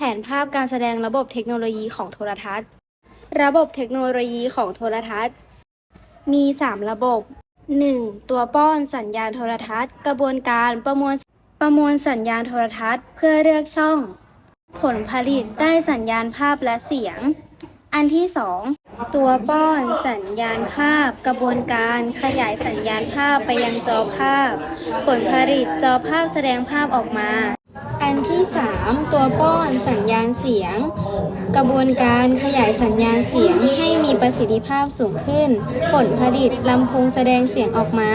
แผนภาพการแสดงระบบเทคโนโลยีของโทรทัศน์ ระบบเทคโนโลยีของโทรทัศน์ มี 3 ระบบ 1. ตัวป้อนสัญญาณโทรทัศน์ กระบวนการประมวลประมวลสัญญาณโทรทัศน์ เพื่อเลือกช่อง ผลผลิตได้สัญญาณภาพและเสียง อันที่ 2 ตัวป้อนสัญญาณภาพ กระบวนการขยายสัญญาณภาพไปยังจอภาพ ผลผลิตจอภาพแสดงภาพออกมา อันที่ 3 ตัวป้อนสัญญาณเสียง กระบวนการขยายสัญญาณเสียงให้มีประสิทธิภาพสูงขึ้น ผลผลิตลำโพงแสดงเสียงออกมา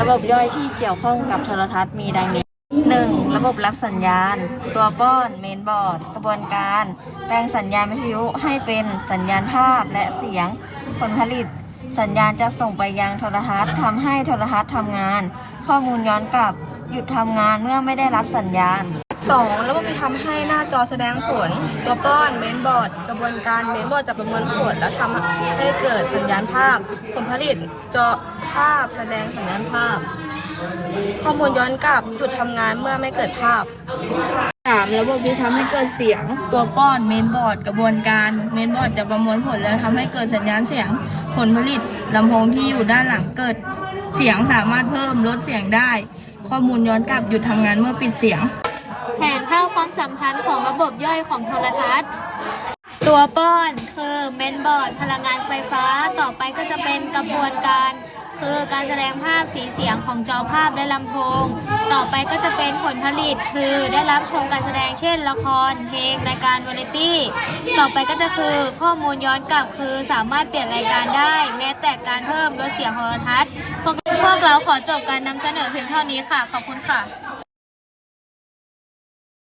ระบบย่อยที่เกี่ยวข้องกับโทรทัศน์มีดังนี้ 1. ระบบรับสัญญาณ ตัวป้อนเมนบอร์ด กระบวนการ แปลงสัญญาณวิทยุให้เป็นสัญญาณภาพและเสียง ผลผลิต สัญญาณจะส่งไปยังโทรทัศน์ทำให้โทรทัศน์ทำงาน ข้อมูลย้อนกลับ หยุดทำงานเมื่อไม่ได้รับสัญญาณ 2. ระบบที่ทำให้หน้าจอแสดงผล ตัวป้อนเมนบอร์ด กระบวนการเมนบอร์ดจะประมวลผลและทำให้เกิดสัญญาณภาพ ผลผลิตจอภาพแสดงสัญญาณภาพ ข้อมูลย้อนกลับหยุดทำงานเมื่อไม่เกิดภาพ 3. ระบบที่ทำให้เกิดเสียง ตัวป้อนเมนบอร์ด กระบวนการเมนบอร์ดจะประมวลผลและทำให้เกิดสัญญาณเสียง ผลผลิตลำโพงที่อยู่ด้านหลังเกิด เสียงสามารถเพิ่มลดเสียงได้ ข้อมูลย้อนกลับหยุดทำงานเมื่อปิดเสียง แผนภาพความสัมพันธ์ของระบบย่อยของโทรทัศน์ ตัวป้อนคือเมนบอร์ด พลังงานไฟฟ้าต่อไปก็จะเป็นกระบวนการ คือการแสดงภาพสีเสียงของจอภาพและลำโพง ต่อไปก็จะเป็นผลผลิตคือได้รับชมการแสดงเช่น ละคร เพลงรายการวาไรตี้ ต่อไปก็จะคือข้อมูลย้อนกลับคือสามารถเปลี่ยนรายการได้ แม้แต่การเพิ่มลดเสียงของโทรทัศน์พวกเราขอจบการนำเสนอเพียงเท่านี้ค่ะ ขอบคุณค่ะ